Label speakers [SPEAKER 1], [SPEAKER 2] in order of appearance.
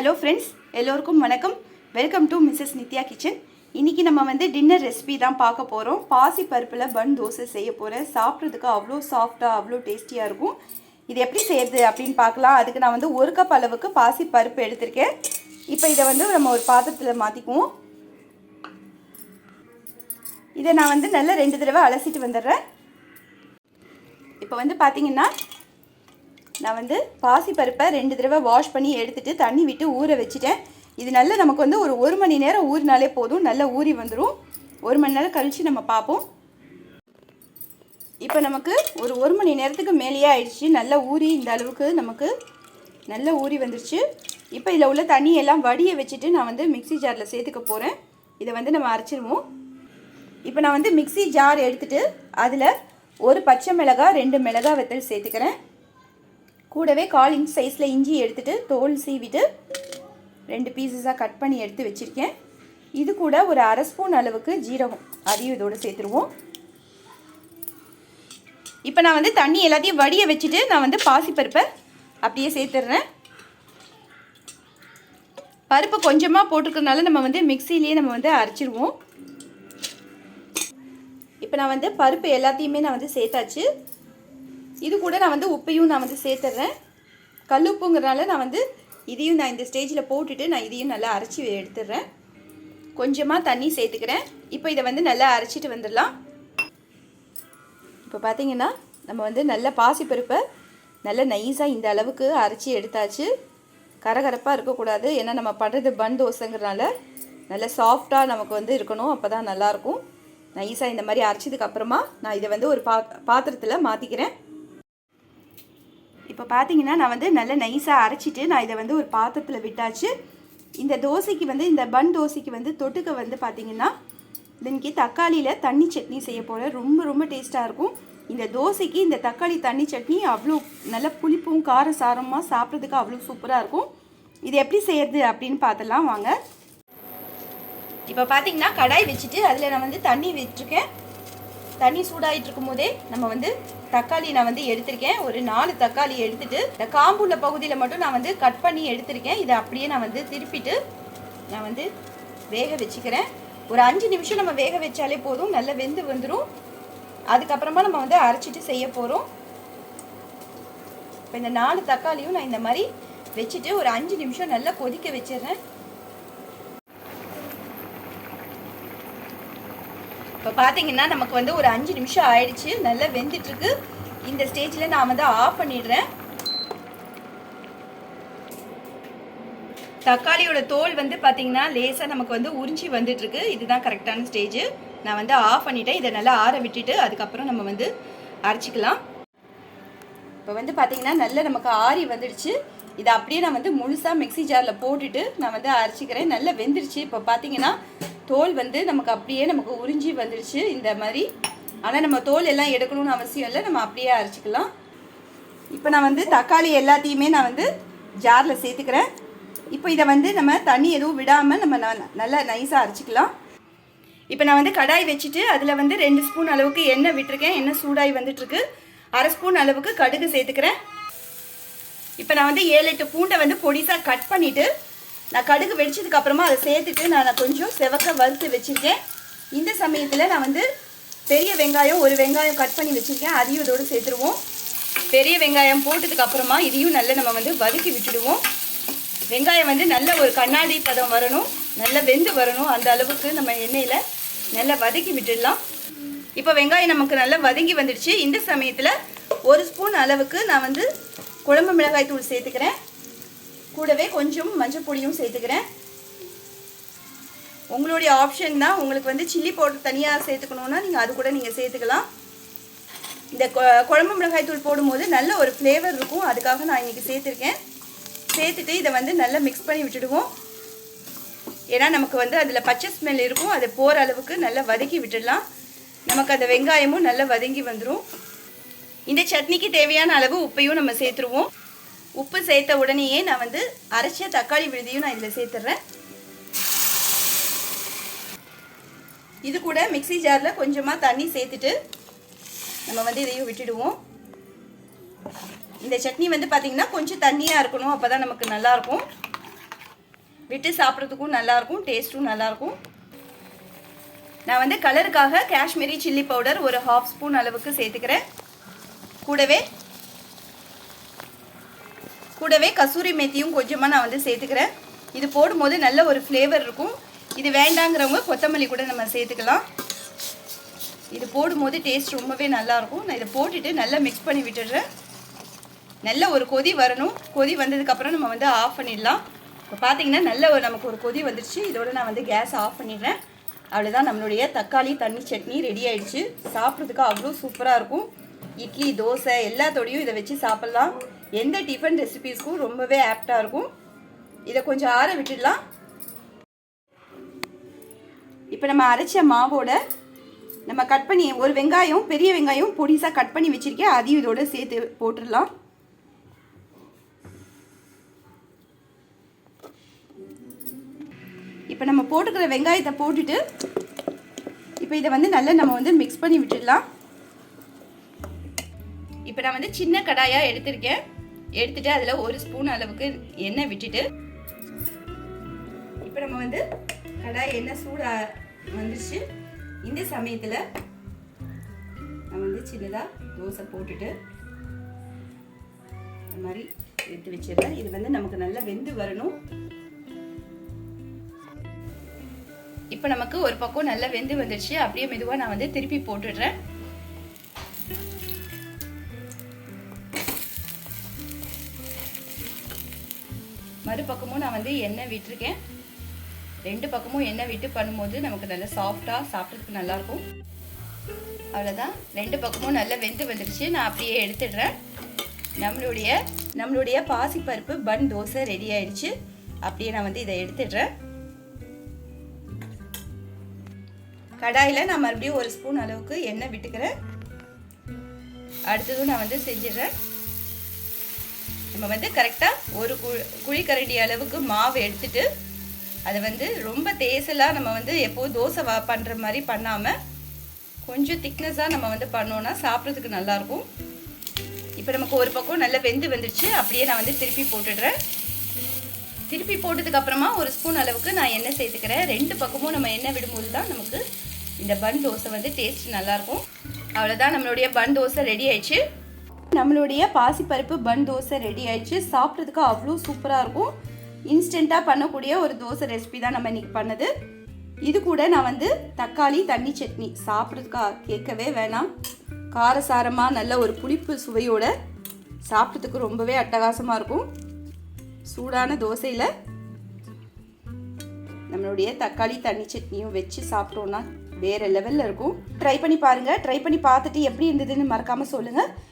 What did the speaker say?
[SPEAKER 1] Hello friends எல்லோருக்கும் வணக்கம். Welcome to Mrs Nithya kitchen இன்றைக்கி நம்ம வந்து டின்னர் ரெசிபி தான் பார்க்க போகிறோம் பாசி பருப்பில் பன் தோசை செய்ய போகிறேன் சாப்பிட்றதுக்கு அவ்வளோ சாஃப்டாக அவ்வளோ டேஸ்டியாக இருக்கும். இது எப்படி செய்யறது அப்படின்னு பார்க்கலாம். அதுக்கு நான் வந்து ஒரு கப் அளவுக்கு பாசி பருப்பு எடுத்திருக்கேன். இப்போ இதை வந்து நம்ம ஒரு பாத்திரத்தில் மாற்றிக்குவோம் இதை நான் வந்து நல்லா ரெண்டு தடவை அலசிட்டு வந்துடுறேன். இப்போ வந்து பார்த்தீங்கன்னா நான் வந்து பாசி பருப்பை ரெண்டு தடவை வாஷ் பண்ணி எடுத்துகிட்டு தண்ணி விட்டு ஊற வச்சுட்டேன். இது நல்ல நமக்கு வந்து ஒரு ஒரு மணி நேரம் ஊறினாலே போதும். நல்லா ஊறி வந்துடும் ஒரு மணி நேரம் கழித்து நம்ம பார்ப்போம். இப்போ நமக்கு ஒரு ஒரு மணி நேரத்துக்கு மேலேயே ஆயிடுச்சு. நல்லா ஊறி இந்த அளவுக்கு நமக்கு நல்லா ஊறி வந்துருச்சு. இப்போ இதில் உள்ள தண்ணியெல்லாம் வடியை வச்சுட்டு நான் வந்து மிக்ஸி ஜாரில் சேர்த்துக்க போகிறேன் இதை வந்து நம்ம அரைச்சிடுவோம் இப்போ நான் வந்து மிக்ஸி ஜார் எடுத்துகிட்டு அதில் ஒரு பச்சை மிளகாய் ரெண்டு மிளகாய் வெத்தல் சேர்த்துக்கிறேன். கூடவே கால் இன்ச் சைஸில் இஞ்சி எடுத்துட்டு தோல் சீவிட்டு ரெண்டு பீசஸாக கட் பண்ணி எடுத்து வச்சுருக்கேன். இது கூட ஒரு அரை ஸ்பூன் அளவுக்கு ஜீரகம். அதையும் இதோடு சேர்த்துருவோம். இப்போ நான் வந்து தண்ணி எல்லாத்தையும் வடிய வச்சுட்டு நான் வந்து பாசிப்பருப்பை அப்படியே சேர்த்துடுறேன். பருப்பு கொஞ்சமாக போட்டிருக்கிறதுனால நம்ம வந்து மிக்சிலேயே நம்ம வந்து அரைச்சிருவோம். இப்போ நான் வந்து பருப்பு எல்லாத்தையுமே நான் வந்து சேர்த்தாச்சு. இது கூட நான் வந்து உப்பையும் நான் வந்து சேர்த்துட்றேன் கல் உப்புங்கிறனால நான் வந்து இதையும் நான் இந்த ஸ்டேஜில் போட்டுட்டு நான் இதையும் நல்லா அரைச்சி எடுத்துடுறேன் கொஞ்சமாக தண்ணி சேர்த்துக்கிறேன். இப்போ இதை வந்து நல்லா அரைச்சிட்டு வந்துடலாம். இப்போ பார்த்தீங்கன்னா நம்ம வந்து நல்ல பாசிப்பருப்பை நல்ல நைஸாக இந்த அளவுக்கு அரைச்சி எடுத்தாச்சு. கரகரப்பாக இருக்கக்கூடாது. ஏன்னா நம்ம பண்ணுறது பன் தோசைங்கிறனால நல்லா சாஃப்டாக நமக்கு வந்து இருக்கணும். அப்போ தான் நல்லாயிருக்கும். நைஸாக இந்த மாதிரி அரைச்சதுக்கப்புறமா நான் இதை வந்து ஒரு பா பாத்திரத்தில் மாற்றிக்கிறேன் இப்போ பார்த்தீங்கன்னா நான் வந்து நல்லா நைஸாக அரைச்சிட்டு நான் இதை வந்து ஒரு பாத்திரத்தில் விட்டாச்சு. இந்த தோசைக்கு வந்து இந்த பன் தோசைக்கு வந்து தொட்டுக்க வந்து பார்த்தீங்கன்னா இன்னைக்கு தக்காளியில் தண்ணி சட்னி செய்ய போகிறேன் ரொம்ப ரொம்ப டேஸ்ட்டாக இருக்கும். இந்த தோசைக்கு இந்த தக்காளி தண்ணி சட்னி அவ்வளோ நல்ல புளிப்பும் கார சாரமாக சாப்பிட்றதுக்கு அவ்வளோ சூப்பராக இருக்கும். இது எப்படி செய்யறது அப்படின்னு பார்த்துலாம் வாங்க. இப்போ பார்த்தீங்கன்னா கடாய் வச்சுட்டு அதில் நான் வந்து தண்ணி விட்டுருக்கேன். தண்ணி சூடாகிட்டு இருக்கும் போதே நம்ம வந்து தக்காளி நான் வந்து எடுத்திருக்கேன். ஒரு நாலு தக்காளி எடுத்துட்டு இந்த காம்புள்ள பகுதியில் மட்டும் நான் வந்து கட் பண்ணி எடுத்திருக்கேன். இதை அப்படியே நான் வந்து திருப்பிட்டு நான் வந்து வேக வச்சுக்கிறேன். ஒரு அஞ்சு நிமிஷம் நம்ம வேக வச்சாலே போதும். நல்லா வெந்து வந்துடும் அதுக்கப்புறமா நம்ம வந்து அரைச்சிட்டு செய்ய போகிறோம் இப்போ இந்த நாலு தக்காளியும் நான் இந்த மாதிரி வச்சுட்டு ஒரு அஞ்சு நிமிஷம் நல்லா கொதிக்க வச்சிடுறேன். இப்போ பார்த்தீங்கன்னா நமக்கு வந்து ஒரு அஞ்சு நிமிஷம் ஆயிடுச்சு. நல்லா வெந்துட்டுருக்கு. இந்த ஸ்டேஜில் நான் வந்து ஆஃப் பண்ணிடுறேன். தக்காளியோட தோல் வந்து பார்த்தீங்கன்னா லேசாக நமக்கு வந்து உறிஞ்சி வந்துட்டுருக்கு. இதுதான் கரெக்டான ஸ்டேஜ். நான் வந்து ஆஃப் பண்ணிட்டேன். இதை நல்லா ஆற விட்டுட்டு அதுக்கப்புறம் நம்ம வந்து அரைச்சிக்கலாம். இப்போ வந்து பார்த்தீங்கன்னா நல்லா நமக்கு ஆறி வந்துடுச்சு. இதை அப்படியே நான் வந்து முழுசாக மிக்ஸி ஜாரில் போட்டுட்டு நான் வந்து அரைச்சிக்கிறேன். நல்லா வெந்துருச்சு. இப்போ பார்த்தீங்கன்னா தோல் வந்து நமக்கு அப்படியே நமக்கு உறிஞ்சி வந்துடுச்சு இந்த மாதிரி. ஆனால் நம்ம தோல் எல்லாம் எடுக்கணும்னு அவசியம் இல்லை. நம்ம அப்படியே அரைச்சிக்கலாம். இப்போ நான் வந்து தக்காளி எல்லாத்தையுமே நான் வந்து ஜாரில் சேர்த்துக்கிறேன். இப்போ இதை வந்து நம்ம தண்ணி எதுவும் விடாமல் நம்ம ந- நல்லா நைஸாக அரைச்சிக்கலாம். இப்போ நான் வந்து கடாய் வச்சுட்டு அதில் வந்து ரெண்டு ஸ்பூன் அளவுக்கு எண்ணெய் விட்டுருக்கேன். எண்ணெய் சூடாகி வந்துட்டுருக்கு. அரை ஸ்பூன் அளவுக்கு கடுகு சேர்த்துக்கிறேன். இப்போ நான் வந்து ஏழு எட்டு பூண்டை வந்து பொடிசாக கட் பண்ணிவிட்டு நான் கடுகு வெடிச்சதுக்கு அப்புறமா அதை சேர்த்துட்டு நான் கொஞ்சம் செவக்க வறுத்து வச்சுருக்கேன். இந்த சமயத்தில் நான் வந்து பெரிய வெங்காயம் ஒரு வெங்காயம் கட் பண்ணி வச்சுருக்கேன். அதையும் இதோடு சேர்த்துருவோம். பெரிய வெங்காயம் போட்டதுக்கு அப்புறமா இதையும் நல்லா நம்ம வந்து வதக்கி விட்டுடுவோம். வெங்காயம் வந்து நல்ல ஒரு கண்ணாடி பதம் வரணும். நல்லா வெந்து வரணும். அந்த அளவுக்கு நம்ம எண்ணெயில் நல்லா வதக்கி விட்டுடலாம். இப்போ வெங்காயம் நமக்கு நல்லா வதங்கி வந்துடுச்சு. இந்த சமயத்தில் ஒரு ஸ்பூன் அளவுக்கு நான் வந்து குழம்பு மிளகாய் தூள் சேர்த்துக்கிறேன். கூடவே கொஞ்சம் மஞ்சள் பொடியும் சேர்த்துக்கிறேன். உங்களுடைய ஆப்ஷன் தான். உங்களுக்கு வந்து சில்லி பவுடர் தனியாக சேர்த்துக்கணுன்னா நீங்கள் அது கூட நீங்கள் சேர்த்துக்கலாம். இந்த கொ- குழம்பு மிளகாய் தூள் போடும்போது நல்ல ஒரு ஃப்ளேவர் இருக்கும். அதுக்காக நான் இன்றைக்கி சேர்த்துருக்கேன். சேர்த்துட்டு இதை வந்து நல்லா மிக்ஸ் பண்ணி விட்டுடுவோம். ஏன்னா நமக்கு வந்து அதில் பச்சை ஸ்மெல் இருக்கும். அது போகிற அளவுக்கு நல்லா வதக்கி விட்டுடலாம். நமக்கு அந்த வெங்காயமும் நல்லா வதங்கி வந்துடும் இந்த சட்னிக்கு தேவையான அளவு உப்பையும் நம்ம சேர்த்துருவோம். உப்பு சேர்த்த உடனேயே நான் வந்து அரைச்ச தக்காளி விழுதியும் நான் இதில் சேர்த்துட்றேன் இது கூட மிக்ஸி ஜாரில் கொஞ்சமாக தண்ணி சேர்த்துட்டு நம்ம வந்து இதையும் விட்டுடுவோம். இந்த சட்னி வந்து பார்த்திங்கன்னா கொஞ்சம் தண்ணியாக இருக்கணும் அப்போ தான் நமக்கு நல்லாயிருக்கும் விட்டு சாப்பிட்றதுக்கும் நல்லாயிருக்கும் டேஸ்ட்டும் நல்லாயிருக்கும் நான் வந்து கலருக்காக காஷ்மீரி சில்லி பவுடர் ஒரு ஹாஃப் ஸ்பூன் அளவுக்கு சேர்த்துக்கிறேன். கூடவே கூடவே கசூரி மேத்தியும் கொஞ்சமாக நான் வந்து சேர்த்துக்கிறேன். இது போடும்போது நல்ல ஒரு ஃப்ளேவர் இருக்கும். இது வேண்டாங்கிறவங்க கொத்தமல்லி கூட நம்ம சேர்த்துக்கலாம். இது போடும்போது டேஸ்ட் ரொம்பவே நல்லாயிருக்கும் நான் இதை போட்டுட்டு நல்லா மிக்ஸ் பண்ணி விட்டுடுறேன். நல்ல ஒரு கொதி வரணும். கொதி வந்ததுக்கப்புறம் நம்ம வந்து ஆஃப் பண்ணிடலாம். இப்போ பார்த்தீங்கன்னா நல்ல ஒரு நமக்கு ஒரு கொதி வந்துடுச்சு இதோட நான் வந்து கேஸ் ஆஃப் பண்ணிடுறேன். அவ்வளோதான் நம்மளுடைய தக்காளி தண்ணி சட்னி ரெடி ஆயிடுச்சு. சாப்பிட்றதுக்கு அவ்வளோ சூப்பராக இருக்கும். இட்லி தோசை எல்லாத்தோடையும் இதை வச்சு சாப்பிட்லாம். எந்த டிஃபன் ரெசிபீஸ்க்கும் ரொம்பவே ஆப்டாக இருக்கும். இதை கொஞ்சம் ஆற விட்டுடலாம். இப்போ நம்ம அரைச்ச மாவோட நம்ம கட் பண்ணி ஒரு வெங்காயம் பெரிய வெங்காயம் பொடிசாக கட் பண்ணி வச்சுருக்கேன். அதையும் இதோட சேர்த்து போட்டுடலாம். இப்போ நம்ம போட்டுக்கிற வெங்காயத்தை போட்டுட்டு இப்போ இதை வந்து நல்லா நம்ம வந்து மிக்ஸ் பண்ணி விட்டுடலாம். இப்போ நான் வந்து சின்ன கடாயாக எடுத்திருக்கேன். எடுத்துட்டு அதில் ஒரு ஸ்பூன் அளவுக்கு எண்ணெய் விட்டுட்டு இப்போ நம்ம வந்து கடாய் எண்ணெய் சூடா வந்துருச்சு. இந்த சமயத்தில் நான் வந்து சின்னதாக தோசை போட்டுட்டு இந்த மாதிரி எடுத்து வச்சிடுறேன். இது வந்து நமக்கு நல்லா வெந்து வரணும். இப்போ நமக்கு ஒரு பக்கம் நல்லா வெந்து வந்துடுச்சு அப்படியே மெதுவாக நான் வந்து திருப்பி போட்டுடுறேன். மறுபக்கமும் நான் வந்து எண்ணெய் விட்டுருக்கேன். ரெண்டு பக்கமும் எண்ணெய் விட்டு பண்ணும்போது நமக்கு நல்லா சாஃப்டாக சாப்பிட்றதுக்கு நல்லாயிருக்கும். அவ்வளோதான் ரெண்டு பக்கமும் நல்லா வெந்து வந்துடுச்சு நான் அப்படியே எடுத்துடுறேன். நம்மளுடைய நம்மளுடைய பாசிப்பருப்பு பன் தோசை ரெடி ஆயிடுச்சு. அப்படியே நான் வந்து இதை எடுத்துடுறேன். கடாயில் நான் மறுபடியும் ஒரு ஸ்பூன் அளவுக்கு எண்ணெய் விட்டுக்கிறேன். அடுத்ததும் நான் வந்து செஞ்சிடுறேன். நம்ம வந்து கரெக்டாக ஒரு குழி குழிக்கரண்டி அளவுக்கு மாவு எடுத்துட்டு அதை வந்து ரொம்ப தேசலாக நம்ம வந்து எப்போது தோசை வா பண்ணுற மாதிரி பண்ணாமல் கொஞ்சம் திக்னஸாக நம்ம வந்து பண்ணோன்னா சாப்பிட்றதுக்கு நல்லாயிருக்கும். இப்போ நமக்கு ஒரு பக்கம் நல்லா வெந்து வந்துடுச்சு அப்படியே நான் வந்து திருப்பி போட்டுடுறேன். திருப்பி போட்டதுக்கப்புறமா ஒரு ஸ்பூன் அளவுக்கு நான் எண்ணெய் சேர்த்துக்கிறேன். ரெண்டு பக்கமும் நம்ம எண்ணெய் விடும்போது தான் நமக்கு இந்த பன் தோசை வந்து டேஸ்ட் நல்லாயிருக்கும். அவ்வளோதான் நம்மளுடைய பன் தோசை ரெடி ஆயிடுச்சு. நம்மளுடைய பாசிப்பருப்பு பன் தோசை ரெடி ஆயிடுச்சு. சாப்பிட்றதுக்கு அவ்வளோ சூப்பராக இருக்கும். இன்ஸ்டண்ட்டாக பண்ணக்கூடிய ஒரு தோசை ரெசிபி தான் நம்ம இன்றைக்கி பண்ணது. இது கூட நான் வந்து தக்காளி தண்ணி சட்னி. சாப்பிட்றதுக்கா கேட்கவே வேணாம். காரசாரமாக நல்ல ஒரு புளிப்பு சுவையோட சாப்பிட்றதுக்கு ரொம்பவே அட்டகாசமாக இருக்கும். சூடான தோசையில் நம்மளுடைய தக்காளி தண்ணி சட்னியும் வச்சு சாப்பிட்டோன்னா வேறு லெவலில் இருக்கும். ட்ரை பண்ணி பாருங்கள் ட்ரை பண்ணி பார்த்துட்டு எப்படி இருந்ததுன்னு மறக்காமல் சொல்லுங்கள்